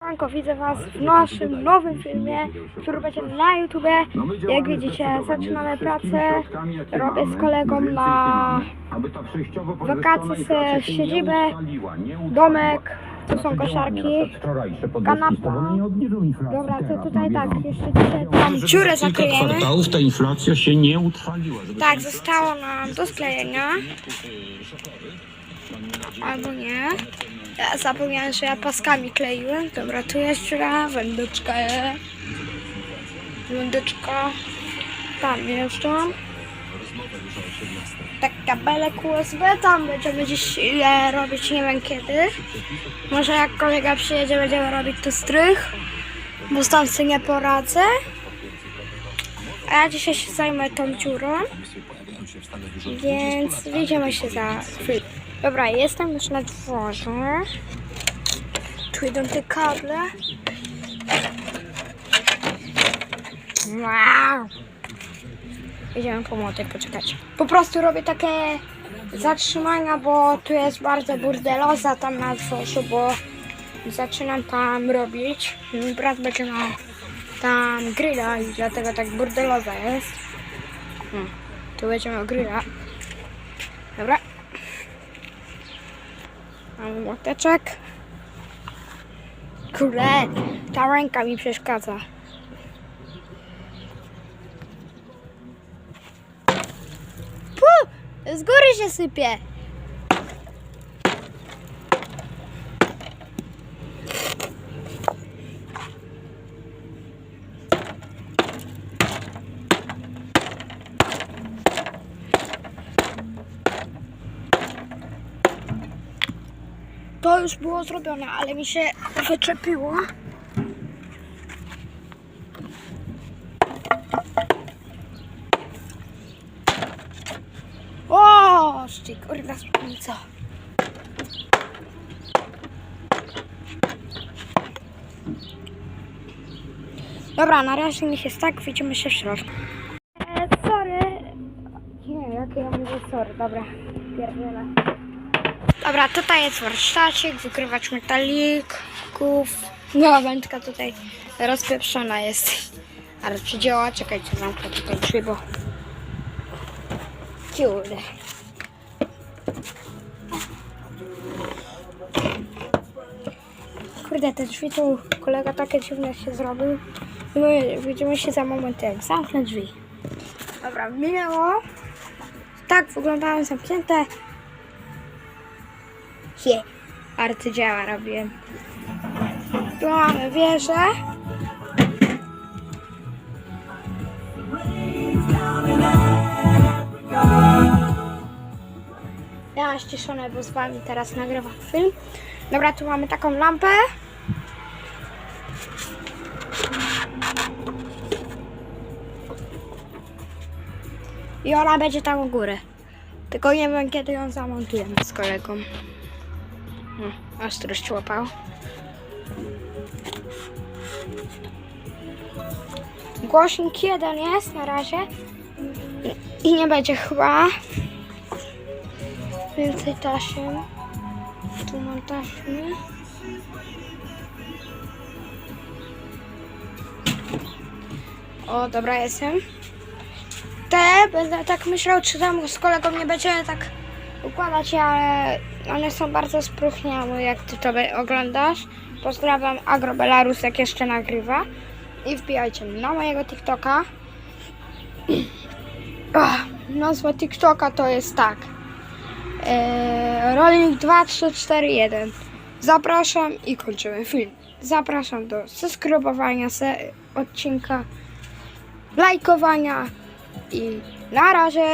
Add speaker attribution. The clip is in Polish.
Speaker 1: Siemanko, widzę Was w naszym nowym filmie, który będzie na YouTube. Jak widzicie, zaczynamy pracę. Robię z kolegą na wakacje se siedzibę, domek, tu są koszarki, kanapa. Dobra, to tutaj tak, jeszcze dzisiaj tam dziurę zakryjemy.
Speaker 2: kwartałów ta inflacja się nie utrwaliła.
Speaker 1: Tak, zostało nam do sklejenia. Albo nie. Ja zapomniałem, że ja paskami kleiłem. Dobra, tu jest dziura, wędeczka jest. Wędeczka. Tam jeszcze. Tak kabelek USB, tam będziemy dziś e, robić, nie wiem kiedy. Może jak kolega przyjedzie, będziemy robić tu strych. Bo tam sobie nie poradzę. A ja dzisiaj się zajmę tą dziurą. Więc widzimy się za chwilę. Dobra, jestem już na dworze. Tu idą te kable. Wow. Idziemy po młotek, poczekać. Po prostu robię takie zatrzymania, bo tu jest bardzo burdeloza tam na dworzu, bo zaczynam tam robić. Mój brat będzie tam grilla i dlatego tak burdeloza jest. Hmm. Tu będziemy grilla. Dobra. Mamy młoteczek. Kurde, ta ręka mi przeszkadza. Puh, z góry się sypie. To już było zrobione, ale mi się wyczepiło. O, szczyk, kurwa, spódnica. Dobra, na razie mi się tak, widzimy się w środku. E, sorry. Nie, jakie ja mówię sorry, dobra, pierdzielę. Dobra, tutaj jest warsztacik, wykrywacz metalików. No, wędka tutaj rozpieprzona jest. Ale czy działa? Czekajcie, zamknę tutaj drzwi, bo... Kurde. Kurde, te drzwi tu kolega takie dziwne się zrobił. My widzimy się za moment, jak zamknę drzwi. Dobra, minęło. Tak wyglądają zamknięte. Je, arcydzieła robiłem. Tu mamy wieżę. Ja mam ściszone, bo z wami teraz nagrywam film. Dobra, tu mamy taką lampę. I ona będzie tam u góry. Tylko nie wiem kiedy ją zamontujemy z kolegą. No, ostrość łapał. Głośnik jeden jest na razie. I nie będzie chyba więcej taśm. Tu mam taśmy. O, dobra, jestem. Te będę tak myślał, czy tam z kolegą nie będziemy tak układać, ale one są bardzo spróchniałe, jak ty to oglądasz. Pozdrawiam Agro Belarus, jak jeszcze nagrywa. I wbijajcie na mojego TikToka. Nazwa TikToka to jest tak. Eee, rolnik 2341. Zapraszam i kończymy film. Zapraszam do subskrybowania se odcinka, lajkowania i na razie.